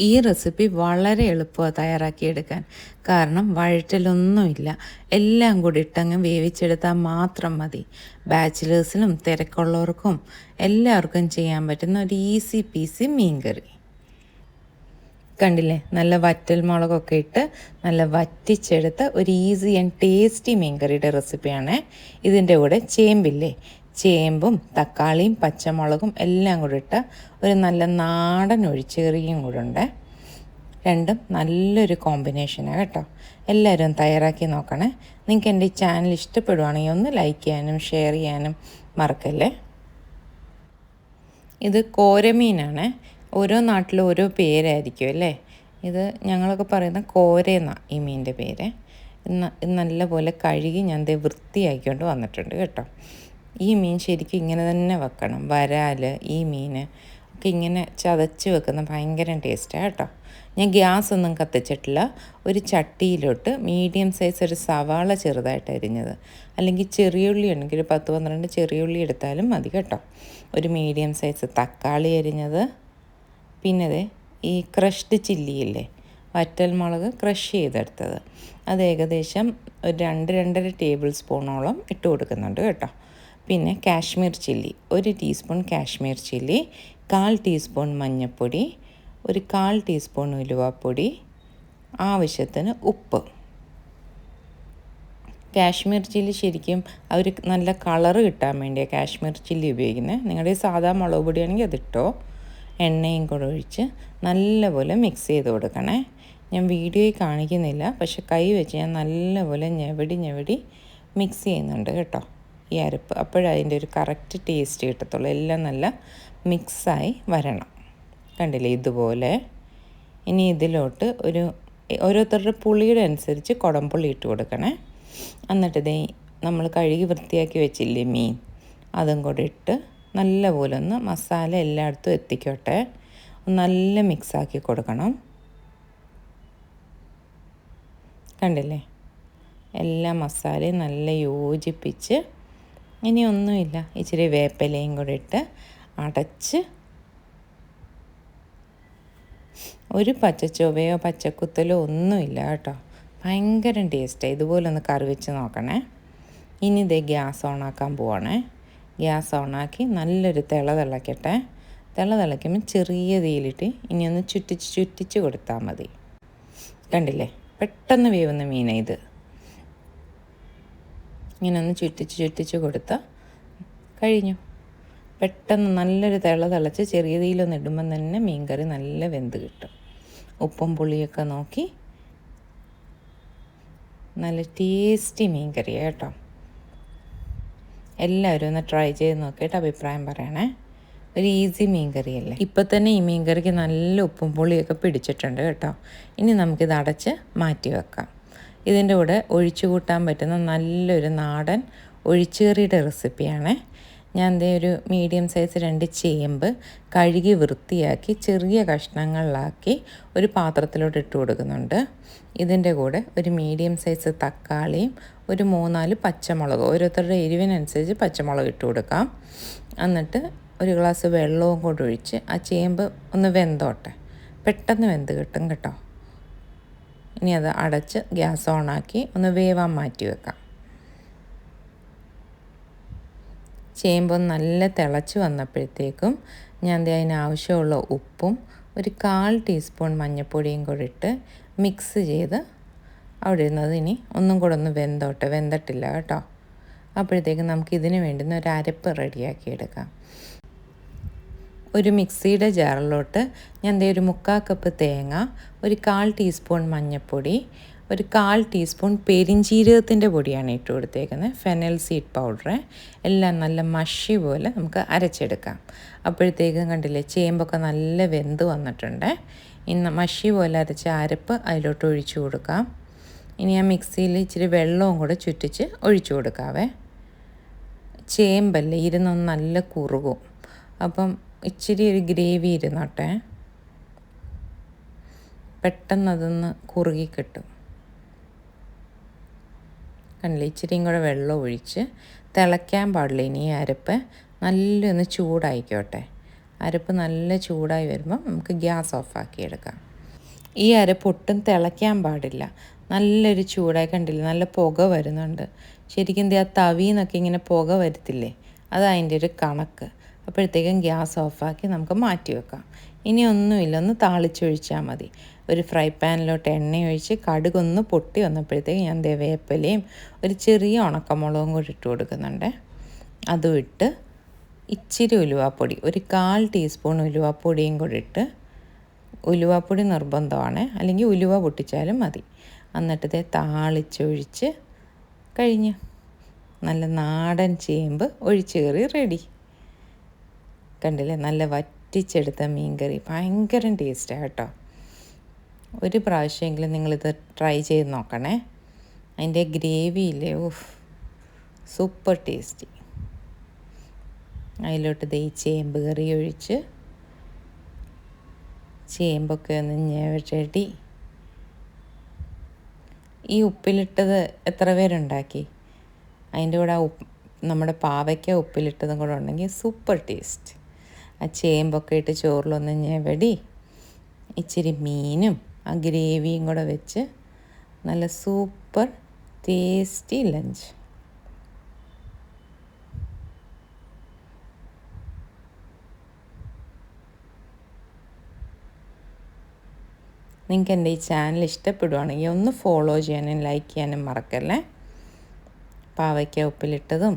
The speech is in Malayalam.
ഈ റെസിപ്പി വളരെ എളുപ്പമാണ് തയ്യാറാക്കിയെടുക്കാൻ. കാരണം വഴറ്റലൊന്നുമില്ല. എല്ലാം കൂടി ഇട്ടങ്ങ് വേവിച്ചെടുത്താൽ മാത്രം മതി. ബാച്ചിലേഴ്സിനും തിരക്കുള്ളവർക്കും എല്ലാവർക്കും ചെയ്യാൻ പറ്റുന്ന ഒരു ഈസി പീസി മീൻകറി. കണ്ടില്ലേ? നല്ല വറ്റൽ മുളകൊക്കെ ഇട്ട് നല്ല വറ്റിച്ചെടുത്ത ഒരു ഈസി ആൻഡ് ടേസ്റ്റി മീൻകറിയുടെ റെസിപ്പിയാണ്. ഇതിന്റെ കൂടെ ചേമ്പില്ലേ? ചേമ്പും തക്കാളിയും പച്ചമുളകും എല്ലാം കൂടി ഇട്ട് ഒരു നല്ല നാടൻ ഒഴിച്ചുകറിയും കൂടെ ഉണ്ട്. രണ്ടും നല്ലൊരു കോമ്പിനേഷനാണ് കേട്ടോ. എല്ലാവരും തയ്യാറാക്കി നോക്കണേ. നിങ്ങൾക്ക് എന്റെ ഈ ചാനൽ ഇഷ്ടപ്പെടുവാണെങ്കിൽ ഒന്ന് ലൈക്ക് ചെയ്യാനും ഷെയർ ചെയ്യാനും മറക്കല്ലേ? ഇത് കോരമീനാണ്. ഓരോ നാട്ടിലും ഓരോ പേരായിരിക്കും അല്ലേ? ഇത് ഞങ്ങളൊക്കെ പറയുന്ന കോരയെന്ന ഈ മീനിന്റെ പേര്. ഇന്ന് ഇത് നല്ലപോലെ കഴുകി ഞാൻ ദേ വൃത്തിയാക്കിക്കൊണ്ട് വന്നിട്ടുണ്ട് കേട്ടോ. ഈ മീൻ ശരിക്കും ഇങ്ങനെ തന്നെ വെക്കണം. വരാൽ ഈ മീൻ ഒക്കെ ഇങ്ങനെ ചതച്ച് വെക്കുന്ന ഭയങ്കര ടേസ്റ്റാണ് കേട്ടോ. ഞാൻ ഗ്യാസ് ഒന്നും കത്തിച്ചിട്ടില്ല. ഒരു ചട്ടിയിലോട്ട് മീഡിയം സൈസ് ഒരു സവാള ചെറുതായിട്ട് അരിഞ്ഞത്. അല്ലെങ്കിൽ ചെറിയുള്ളി ഉണ്ടെങ്കിൽ ഒരു പത്ത് പന്ത്രണ്ട് ചെറിയുള്ളി എടുത്താലും മതി കേട്ടോ. ഒരു മീഡിയം സൈസ് തക്കാളി അരിഞ്ഞത്. പിന്നെ ഈ ക്രഷ്ഡ് ചില്ലിയില്ലേ വറ്റൽ മുളക് ക്രഷ് ചെയ്തെടുത്തത്. അത് ഏകദേശം ഒരു രണ്ട് രണ്ടര ടേബിൾ സ്പൂണോളം ഇട്ട് കൊടുക്കുന്നുണ്ട് കേട്ടോ. പിന്നെ കാശ്മീർ ചില്ലി ഒരു ടീസ്പൂൺ കാശ്മീർ ചില്ലി കാൽ ടീസ്പൂൺ മഞ്ഞൾപ്പൊടി ഒരു കാൽ ടീസ്പൂൺ ഉലുവാപ്പൊടി ആവശ്യത്തിന് ഉപ്പ്. കാശ്മീർ ചില്ലി ശരിക്കും അവർ നല്ല കളറ് കിട്ടാൻ വേണ്ടിയാണ് കാശ്മീർ ചില്ലി ഉപയോഗിക്കുന്നത് നിങ്ങളുടെ സാധാ മുളക് പൊടിയാണെങ്കിൽ അതിട്ടോ എണ്ണയും കൂടെ ഒഴിച്ച് നല്ലപോലെ മിക്സ് ചെയ്ത് കൊടുക്കണേ. ഞാൻ വീഡിയോയിൽ കാണിക്കുന്നില്ല പക്ഷെ കൈ വെച്ച് ഞാൻ നല്ലപോലെ ഞെവടി ഞെവടി മിക്സ് ചെയ്യുന്നുണ്ട് കേട്ടോ. ഈ അരപ്പ് അപ്പോഴതിന്റെ ഒരു കറക്റ്റ് ടേസ്റ്റ് കിട്ടത്തുള്ളൂ. എല്ലാം നല്ല മിക്സായി വരണം. കണ്ടില്ലേ? ഇതുപോലെ. ഇനി ഇതിലോട്ട് ഒരു ഓരോരുത്തരുടെ പുളിയുടെ അനുസരിച്ച് കുടംപുളി ഇട്ട് കൊടുക്കണേ. എന്നിട്ട് ഇതേ നമ്മൾ കഴുകി വൃത്തിയാക്കി വെച്ചില്ലേ മീൻ? അതും കൂടെ ഇട്ട് നല്ലപോലെ ഒന്ന് മസാല എല്ലായിടത്തും എത്തിക്കോട്ടെ. നല്ല മിക്സാക്കി കൊടുക്കണം. കണ്ടില്ലേ? എല്ലാ മസാലയും നല്ല യോജിപ്പിച്ച് ഇനി ഒന്നുമില്ല ഇച്ചിരി വേപ്പിലയും കൂടെ ഇട്ട് അടച്ച് ഒരു പച്ചച്ചൊവയോ പച്ചക്കുത്തലോ ഒന്നുമില്ല കേട്ടോ. ഭയങ്കര ടേസ്റ്റാണ് ഇതുപോലെ ഒന്ന് കറി വെച്ച് നോക്കണേ. ഇനി ഇതേ ഗ്യാസ് ഓണാക്കാൻ പോവാണേ. ഗ്യാസ് ഓണാക്കി നല്ലൊരു തിള തിളക്കട്ടെ. തിള തിളയ്ക്കുമ്പോൾ ചെറിയ തീയിലിട്ട് ഇനി ഒന്ന് ചുറ്റിച്ച് ചുറ്റിച്ച് കൊടുത്താൽ മതി. കണ്ടില്ലേ? പെട്ടെന്ന് വേവുന്ന മീനാണ് ഇത്. ഇങ്ങനെ ഒന്ന് ചുറ്റിച്ച് ചുറ്റിച്ച് കൊടുത്ത കഴിഞ്ഞു. പെട്ടെന്ന് നല്ലൊരു തിള തിളച്ച് ചെറിയ തീയിലൊന്ന് ഇടുമ്പം തന്നെ മീൻകറി നല്ല വെന്ത് കിട്ടും. ഉപ്പും പുളിയൊക്കെ നോക്കി നല്ല ടേസ്റ്റി മീൻകറി കേട്ടോ. എല്ലാവരും ഒന്ന് ട്രൈ ചെയ്ത് നോക്കിയിട്ട് അഭിപ്രായം പറയണേ. ഒരു ഈസി മീൻകറിയല്ലേ? ഇപ്പം തന്നെ ഈ മീൻകറിക്ക് നല്ല ഉപ്പും പുളിയൊക്കെ പിടിച്ചിട്ടുണ്ട് കേട്ടോ. ഇനി നമുക്കിത് അടച്ച് മാറ്റി വെക്കാം. ഇതിന്റെ കൂടെ ഒഴിച്ചു കൂട്ടാൻ പറ്റുന്ന നല്ലൊരു നാടൻ ഒഴിച്ചേറിയുടെ റെസിപ്പിയാണ്. ഞാൻ ദേ ഒരു മീഡിയം സൈസ് രണ്ട് ചേമ്പ് കഴുകി വൃത്തിയാക്കി ചെറിയ കഷ്ണങ്ങളിലാക്കി ഒരു പാത്രത്തിലോട്ട് ഇട്ട് കൊടുക്കുന്നുണ്ട്. ഇതിന്റെ കൂടെ ഒരു മീഡിയം സൈസ് തക്കാളിയും ഒരു മൂന്നാൽ പച്ചമുളക് ഓരോരുത്തരുടെ എരിവിനനുസരിച്ച് പച്ചമുളക് ഇട്ട് കൊടുക്കാം. എന്നിട്ട് ഒരു ഗ്ലാസ് വെള്ളവും കൂടെ ഒഴിച്ച് ആ ചേമ്പ് ഒന്ന് വെന്തോട്ടെ. പെട്ടെന്ന് വെന്ത് കിട്ടും കേട്ടോ. ഇനി അത് അടച്ച് ഗ്യാസ് ഓണാക്കി ഒന്ന് വേവാൻ മാറ്റി വെക്കാം. ചേമ്പ് നല്ല തിളച്ച് വന്നപ്പോഴത്തേക്കും ഞാൻ അതിനാവശ്യമുള്ള ഉപ്പും ഒരു കാൽ ടീസ്പൂൺ മഞ്ഞൾപ്പൊടിയും കൂടി ഇട്ട് മിക്സ് ചെയ്ത് അവിടെ ഇരുന്നത് ഇനി ഒന്നും കൂടെ ഒന്ന് വെന്തോട്ടെ. വെന്തിട്ടില്ല കേട്ടോ. അപ്പോഴത്തേക്കും നമുക്ക് ഇതിന് വേണ്ടുന്ന ഒരു അരപ്പ് റെഡിയാക്കി എടുക്കാം. ഒരു മിക്സിയുടെ ജാറിലോട്ട് ഞാൻ ദേ ഒരു മുക്കാൽ കപ്പ് തേങ്ങ ഒരു കാൽ ടീസ്പൂൺ മഞ്ഞൾപ്പൊടി ഒരു കാൽ ടീസ്പൂൺ പെരിഞ്ചീരകത്തിന്റെ പൊടിയാണ് ഇട്ട് കൊടുത്തേക്കുന്നത്. ഫെനൽ സീഡ് പൗഡർ എല്ലാം നല്ല മഷി പോലെ നമുക്ക് അരച്ചെടുക്കാം. അപ്പോഴത്തേക്കും കണ്ടില്ലേ ചേമ്പൊക്കെ നല്ല വെന്ത് വന്നിട്ടുണ്ട്. ഇന്ന് മഷി പോലെ അരച്ച അരപ്പ് അതിലോട്ട് ഒഴിച്ചു കൊടുക്കാം. ഇനി ആ മിക്സിയിൽ ഇച്ചിരി വെള്ളവും കൂടെ ചുറ്റിച്ച് ഒഴിച്ചു കൊടുക്കാവേ. ചേമ്പല്ലേ ഇരുന്നൊന്ന് നല്ല കുറുകും. അപ്പം ഇച്ചിരി ഒരു ഗ്രേവി ഇരുന്നോട്ടെ. പെട്ടെന്ന് അതൊന്ന് കുറുകി കിട്ടും. കണ്ടില്ലേ? ഇച്ചിരിയും കൂടെ വെള്ളം ഒഴിച്ച് തിളയ്ക്കാൻ പാടില്ല ഇനി ഈ അരപ്പ്. നല്ലൊന്ന് ചൂടായിക്കോട്ടെ. അരപ്പ് നല്ല ചൂടായി വരുമ്പം നമുക്ക് ഗ്യാസ് ഓഫാക്കി എടുക്കാം. ഈ അരപ്പ് ഒട്ടും തിളയ്ക്കാൻ പാടില്ല. നല്ലൊരു ചൂടായി കണ്ടില്ല? നല്ല പുക വരുന്നുണ്ട്. ശരിക്കും എന്ത് ആ തവിന്നൊക്കെ ഇങ്ങനെ പുക വരത്തില്ലേ? അത് അതിന്റെ ഒരു കണക്ക്. അപ്പോഴത്തേക്കും ഗ്യാസ് ഓഫാക്കി നമുക്ക് മാറ്റി വെക്കാം. ഇനി ഒന്നുമില്ല ഒന്ന് താളിച്ചൊഴിച്ചാൽ മതി. ഒരു ഫ്രൈ പാനിലോട്ട് എണ്ണ ഒഴിച്ച് കടുകൊന്ന് പൊട്ടി വന്നപ്പോഴത്തേക്ക് ഞാൻ ദേ വേപ്പിലയും ഒരു ചെറിയ ഉണക്കമുളകും കൂടി ഇട്ട് കൊടുക്കുന്നുണ്ട്. അതും ഇട്ട് ഇച്ചിരി ഉലുവാപ്പൊടി ഒരു കാൽ ടീസ്പൂൺ ഉലുവാപ്പൊടിയും കൂടി ഇട്ട് ഉലുവാപ്പൊടി നിർബന്ധമാണ്. അല്ലെങ്കിൽ ഉലുവ പൊട്ടിച്ചാലും മതി. എന്നിട്ട് ഇതേ താളിച്ചൊഴിച്ച് കഴിഞ്ഞ് നല്ല നാടൻ ചേമ്പ് ഒഴിച്ചു കയറി റെഡി. കണ്ടില്ലേ? നല്ല വറ്റിച്ചെടുത്ത മീൻകറി. ഭയങ്കര ടേസ്റ്റാണ് കേട്ടോ. ഒരു പ്രാവശ്യമെങ്കിലും നിങ്ങളിത് ട്രൈ ചെയ്ത് നോക്കണേ. അതിന്റെ ഗ്രേവി ഇല്ലേ? ഓഫ് സൂപ്പർ ടേസ്റ്റി അതിലോട്ട് ദേ ചേമ്പ് കറി ഒഴിച്ച് ചേമ്പൊക്കെ ഒന്ന് ഞെവട്ടി ഈ ഉപ്പിലിട്ടത് എത്ര പേരുണ്ടാക്കി? അതിന്റെ കൂടെ ആ ഉപ്പ് നമ്മുടെ പാവയ്ക്ക ഉപ്പിലിട്ടതും കൂടെ ഉണ്ടെങ്കിൽ സൂപ്പർ ടേസ്റ്റ് ആ ചേമ്പൊക്കെ ഇട്ട് ചോറിലൊന്ന് ഞെവടി. ഇച്ചിരി മീനും ആ ഗ്രേവിയും കൂടെ വെച്ച് നല്ല സൂപ്പർ ടേസ്റ്റി ലഞ്ച്. നിങ്ങൾക്ക് എന്റെ ഈ ചാനൽ ഇഷ്ടപ്പെടുവാണെങ്കിൽ ഒന്ന് ഫോളോ ചെയ്യാനും ലൈക്ക് ചെയ്യാനും മറക്കല്ലേ? പാവയ്ക്ക ഉപ്പിലിട്ടതും